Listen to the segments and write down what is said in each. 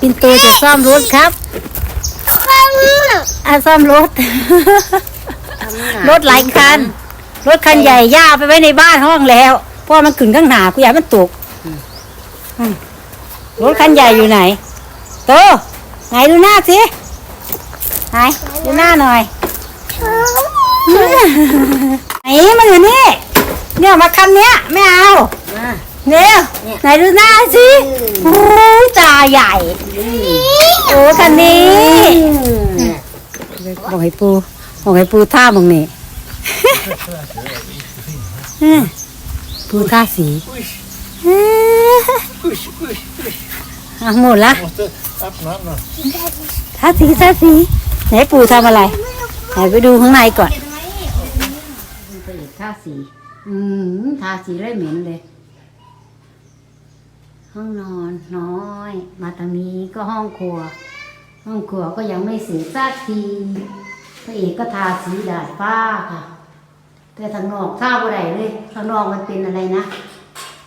ปินโตจะซ่อมรถครับอะซ่อมรถ รถหลายคัน รถคันใหญ่ย่าไปไว้ในบ้านห้องแล้วเพราะมันขึ้นข้างหน้ากูอยากให้มันตกอืมรถคันใหญ่อยู่ไหน โตไหนดูหน้าสิไหนดูหน้าหน่อยไหนมาอยู่นี่เนี่ยมาคันเนี้ยไม่เอามา เนี่ยไหนดูหน้าสิโอ้ยตาใหญ่ โอ้คันนี้บอกให้ปูบอกให้ปูท่ามึงนี่ปูท่าสีอะหมดละ Måste öppna den. ท่าสีท่าสีไหนปูทำอะไรไหนไปดูข้างในก่อนไปอีกท่าสี อืมทาสีเลยเหม็นเลย ห้องนอนน้อย มาทางนี้ก็ห้องครัว ห้องครัวก็ยังไม่เสร็จสักทีพระเอกก็ทาสีดาดฟ้าค่ะแต่ทางนอกทาบ่ได้เลยทางนอกมันเป็นอะไรนะ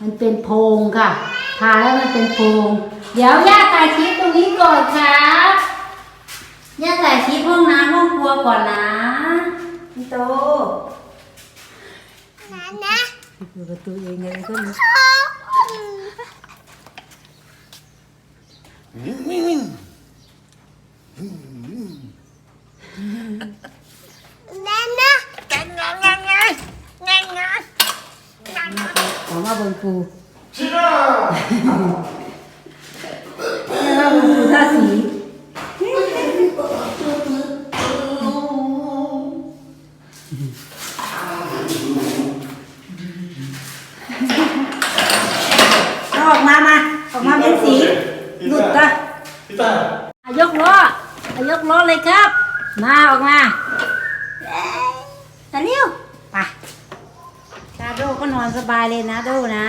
มันเป็นโพรงค่ะทาแล้วมันเป็นโพรงเดี๋ยวย่าถ่ายคลิปตรงนี้ก่อนครับย่าถ่ายคลิปห้องน้ำห้องครัวก่อนนะพี่โตเปิดประตูเองเลยก็มี ขอมาเบิ่งปูนี่ว่าเบิ่งปูท่าสี เอาออกมามาออกมาเป็นสีหลุดจ้ะ Titta här. อายกล้ออายกล้อเลยครับ มาออกมาตะเลี้ยวไปกาโดก็นอนสบายเลยนะโดนะ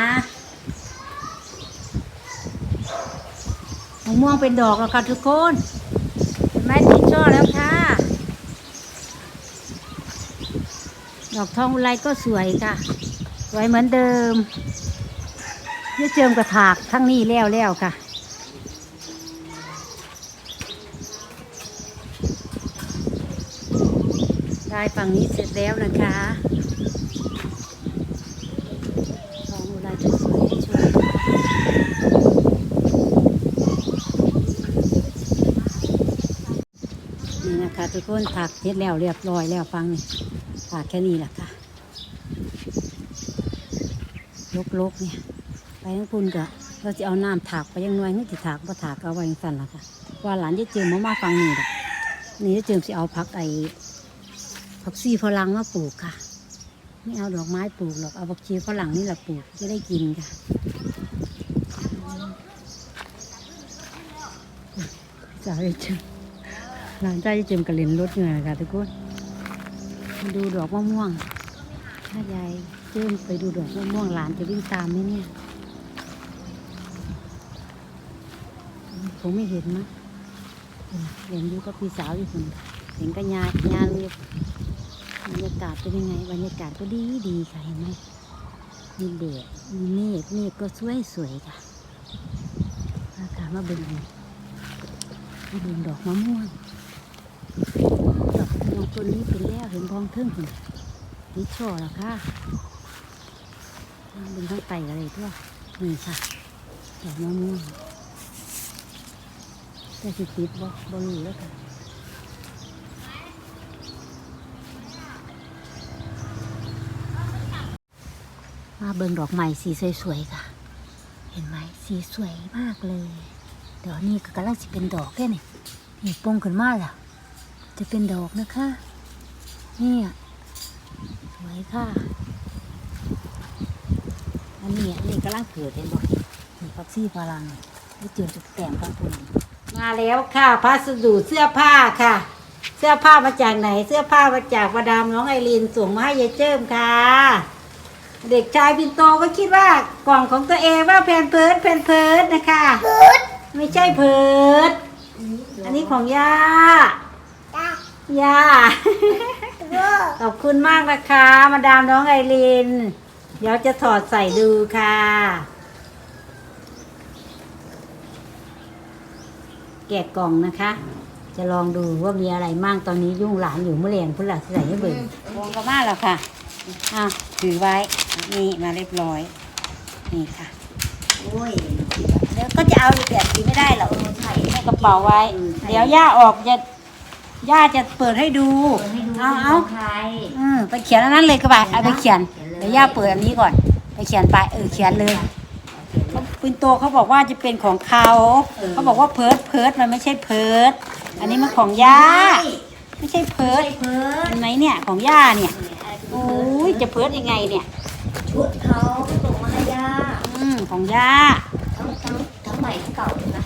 มะม่วงเป็นดอกแล้วค่ะทุกคนเห็นไหมติดช่อแล้วค่ะ ดอกทองอุไรก็สวยค่ะ สวยเหมือนเดิมเยี่ยเจิมกระถากทั้งนี้แล้วแล้วค่ะ ได้ฝั่งนี้เสร็จแล้วนะคะทองอุไรจะสวยช่วยนี่นะคะทุกคนถักเสร็จแล้วเรียบร้อยแล้วฟังนี่ถักแค่นี้แหละค่ะลกๆเนี่ยไปทั้งคุณก็เราจะเอาน้ำถากไปยังน่วยนี่จะถากก็ถากเอาไว้ยังสั่นละค่ะว่าหลานจะเจิมมามาฟังนี่แหละนี่จะเจิมจะเอาพักไอ ผักชีฝรั่งมาปลูกค่ะ ไม่เอาดอกไม้ปลูกหรอกเอาผักชีฝรั่งนี่แหละปลูกจะได้กินค่ะจ่ายเจมหลานใจเจมกระเล่นรถเหนื่อยค่ะทุกคนดูดอกมะม่วงถ้ายายเจิมไปดูดอกมะม่วงหลานจะวิ่งตามไหมเนี่ยผมไม่เห็นมั้งเห็นอยู่กับพี่สาวอยู่คนเห็นก็ยายยาเลยบ บรรยากาศเป็นยังไง บรรยากาศก็ดีดีค่ะเห็นไหมมีแดดมีเมฆเมฆก็สวยสวยค่ะอากาศมาเบิ่งมาเบิ่งดอกมะม่วงดอกมะม่วงตัวนี้เป็นแล้วเห็นพองเทิงคุณนี่ช่อแล้วค่ะเบิ่งข้างไตอะไรทั่วนี่ค่ะดอกมะม่วงแต่สิติดบ่บ่รู้แล้วค่ะ มาเบิ่งดอกไม้สีสวยๆค่ะ เห็นไหมสีสวยมากเลยเดี๋ยวนี้ก็กำลังจะเป็นดอกแค่นี่นี่ปงขึ้นมาแล้วจะเป็นดอกนะคะนี่อะสวยค่ะอันนี้นนี้กำลังเกิดเห็นบ่มีฟักซี่พลังได้เจอจุดแต่งฟังคุณมาแล้วค่ะพัสดุเสื้อผ้าค่ะ เสื้อผ้ามาจากไหน เสื้อผ้ามาจากประดามน้องไอรีนส่งมาให้ยายเจิมค่ะ เด็กชายปินโตก็คิดว่ากล่องของตัวเองว่าแพนเพิร์ดแพนเพิร์ดนะคะ ไม่ใช่เพิร์ดอันนี้ของย่าย่าขอบคุณมากนะคะ มาดามน้องไอริน เดี๋ยวจะถอดใส่ดูค่ะ แกะกล่องนะคะ จะลองดูว่ามีอะไรมั่งตอนนี้ยุ่งหลานอยู่เมื่อเรียนพุ่นหลักใส่ให้เบิ่งวงกระมาแล้วค่ะ อ้าวถือไว้ นี่มาเรียบร้อย นี่ค่ะ โอ้ยเดี๋ยวก็จะเอาแบบนี้ไม่ได้หรอกใช่ให้กระเป๋าไว้เดี๋ยวย่าออกจะย่าจะเปิดให้ดูให้ดูเอาเป็นเอาของใคร อืมไปเขียนอันนั้นเลยก็ไปเอาไปเขียนเขียนเลย เดี๋ยวย่าเปิดอันนี้ก่อน ไปเขียนไปเออเขียนเลยเขาปินโตเขาบอกว่าจะเป็นของเขาเขาบอกว่าเพิร์ดเพิร์ดมันไม่ใช่เพิร์ดอันนี้มันของย่าไม่ใช่เพิร์ดใช่เพิร์ดเห็นไหมเนี่ยของย่าเนี่ย โอ้ย จะเพิร์ดยังไงเนี่ย ชุดเขาก็ส่งมาให้ย่าอืมของย่าทั้งทั้งทั้งใหม่ทั้งเก่าเลยนะ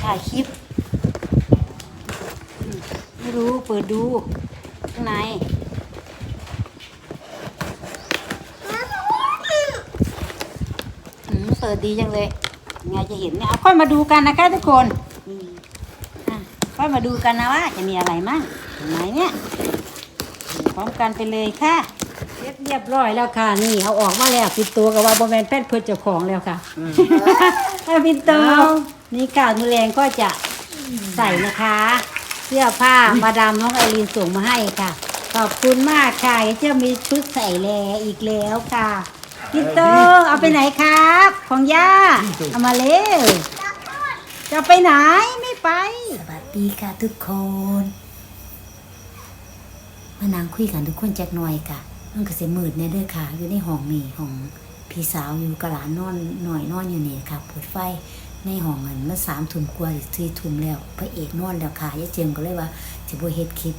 ถ่ายคลิปอืมไม่รู้เปิดดูข้างในอืมเปิดดีจังเลยไงจะเห็นเนี่ยเอาค่อยมาดูกันนะคะทุกคน อืมอะค่อยมาดูกันนะว่าจะมีอะไรมั่งเห็นไหมเนี่ยพร้อมกันไปเลยค่ะเรียบเรียบร้อยแล้วค่ะ นี่เอาออกมาแล้วปิดตัวกับว่าบอแมนแพทย์เพื่อเจ้าของแล้วค่ะถ้าปิดตัวนี่กาดมือแรงก็จะใส่นะคะ เสื้อผ้ามาดามน้องไอรีนส่งมาให้ค่ะ ขอบคุณมากค่ะเจะมีชุดใส่แลอีกแล้วค่ะปิดตัวเอาไปไหนครับ ของย่าเอามาเร็ว จะไปไหนไม่ไป สวัสดีค่ะทุกคนมานั่งคุยกันทุกคนจักหน่อยค่ะมันก็เสียมืดเนี่ยเด้อค่ะ อยู่ในห้องนี่ห้องพี่สาวอยู่กับหลานนอนหน่อยนอนอยู่นี่ค่ะเปิดไฟในห้องนั้นเมันสามทุ่มกว่าสี่ทุ่มแล้วพระเอกนอนแล้วค่ะยายเจมส์ก็เลยว่าสิบ่เฮ็ดคลิป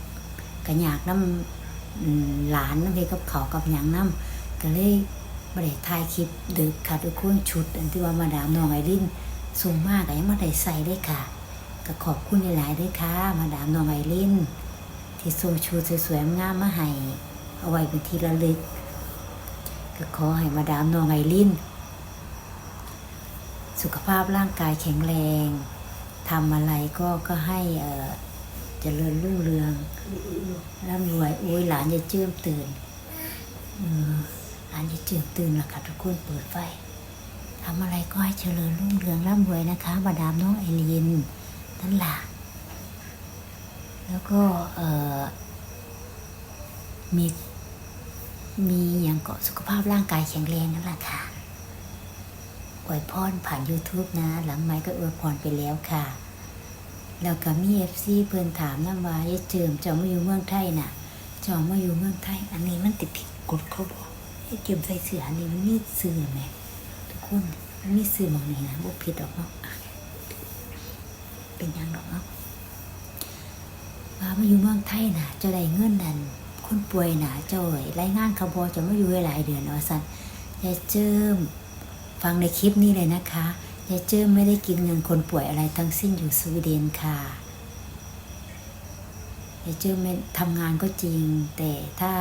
กระยากน้ำอืมหลานน้ำเพกับเขากับหยังน้ำก็เลยบ่ได้ถ่ายคลิปดึกค่ะทุกคนชุด อันที่ว่ามาดามน้องไอริน ส่งมากก็ยังมาได้ใส่ได้ค่ะก็ขอบคุณหลายๆด้วยค่ะ มาดามน้องไอรินที่ส่งชุดสวยๆงามมาให้เอาไว้เป็นที่ระลึก ก็ขอให้มาดามน้องไอรินสุขภาพร่างกายแข็งแรงทำอะไรก็ก็ให้เจริญรุ่งเรืองร่ำรวยโอ้ยหลานจะเจื้มตื่นอืมหลานจะเจื้มตื่นล้วค่ะทุกคนเปิดไฟ ทำอะไรก็ให้เจริญรุ่งเรืองร่ำรวยนะคะมาดามน้องไอรินนั่นแหละแล้วก็มีมีอย่างเกาะสุขภาพร่างกายแข็งแรงนั่นแหละค่ะอวยพรผ่าน YouTube นะ หลังไม้ก็อวยพรไปแล้วค่ะ แล้วก็มีเอฟซีเพื่อนถามน้ำว่าเยเจิมจ้ามาอยู่เมืองไทยน่ะจ้ามาอยู่เมืองไทย อันนี้มันติดผิดกฎเขาบอกเยเจิมใส่เสืออันนี้มันมีเสือไหม คนมันมีเสื้อมองนี้นะบ่ผิดดอกเนาะอะเป็นยังดอกเนาะว่ามาอยู่เมืองไทยนะเจ้าได้เงินนั่นคนป่วยนะเจ้าเอ๋ยรายงานเขาบอจะมาอยู่หลายเดือนเนาะสันยายเจิมฟังในคลิปนี้เลยนะคะยายเจิมไม่ได้กินเงินคนป่วยอะไรทั้งสิ้นอยู่สวีเดนค่ะยายเจิมทำงานก็จริง แต่ถ้า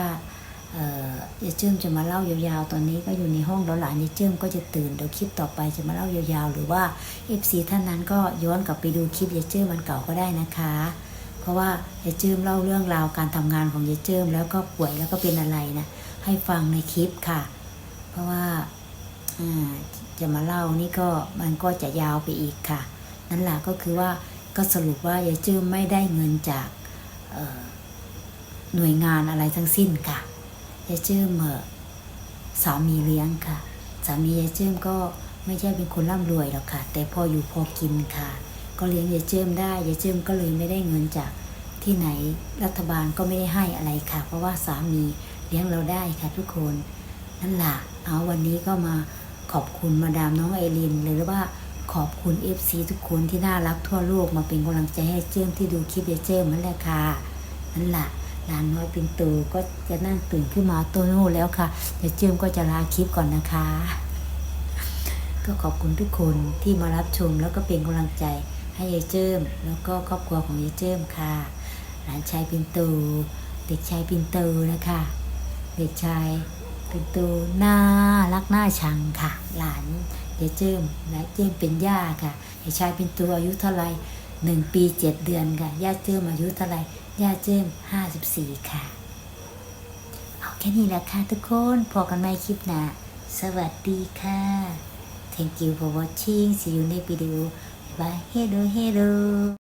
ยายเจิมจะมาเล่ายาวๆ ตอนนี้ก็อยู่ในห้องแล้วหลานยายเจิมก็จะตื่นเดี๋ยวคลิปต่อไปจะมาเล่ายาวๆ หรือว่า FC ท่านนั้นก็ย้อนกลับไปดูคลิปยายเจิมมันเก่าก็ได้นะคะ เพราะว่ายายเจิมเล่าเรื่องราวการทำงานของยายเจิมแล้วก็ป่วยแล้วก็เป็นอะไรนะให้ฟังในคลิปค่ะ เพราะว่าจะมาเล่านี่ก็มันก็จะยาวไปอีกค่ะ นั่นแหละก็คือว่าก็สรุปว่ายายเจิมไม่ได้เงินจากหน่วยงานอะไรทั้งสิ้นค่ะ ยายเจิมเอ่อสามีเลี้ยงค่ะ สามียายเจิมก็ไม่ใช่เป็นคนร่ำรวยหรอกค่ะ แต่พออยู่พอกินค่ะ ก็เลี้ยงยายเจิมได้ยายเจิมก็เลยไม่ได้เงินจากที่ไหนรัฐบาลก็ไม่ได้ให้อะไรค่ะ เพราะว่าสามีเลี้ยงเราได้ค่ะทุกคนนั่นแหละเอาวันนี้ก็มาขอบคุณมาดามน้องไอรินหรือว่าขอบคุณ FC ทุกคนที่น่ารักทั่วโลกมาเป็นกำลังใจให้เจิ้มที่ดูคลิปยายเจิ้มนั่นแหละค่ะนั่นแหละ หลานน้อยเป็นตูก็จะนั่งตื่นขึ้นมาโตโน่แล้วค่ะยายเจิมก็จะลาคลิปก่อนนะคะ ก็ขอบคุณทุกคนที่มารับชมแล้วก็เป็นกำลังใจให้ยายเจิมแล้วก็ครอบครัวของยายเจิมค่ะ หลานชายปินตูเด็กชายปินตูนะคะเด็กชายปินตูน่ารักน่าชังค่ะ หลานยายเจิมและเจิมเป็นย่าค่ะเด็กชายปินตูอายุเท่าไหร่ หนึ่งปีเจ็ดเดือนค่ะ ย่าเจิมอายุเท่าไหรย่าเจิมห้าสิบสี่ค่ะ เอาแค่นี้แหละค่ะทุกคนพอกันไหมคลิปหน้าสวัสดีค่ะ thank you for watching see you next video bye hello hello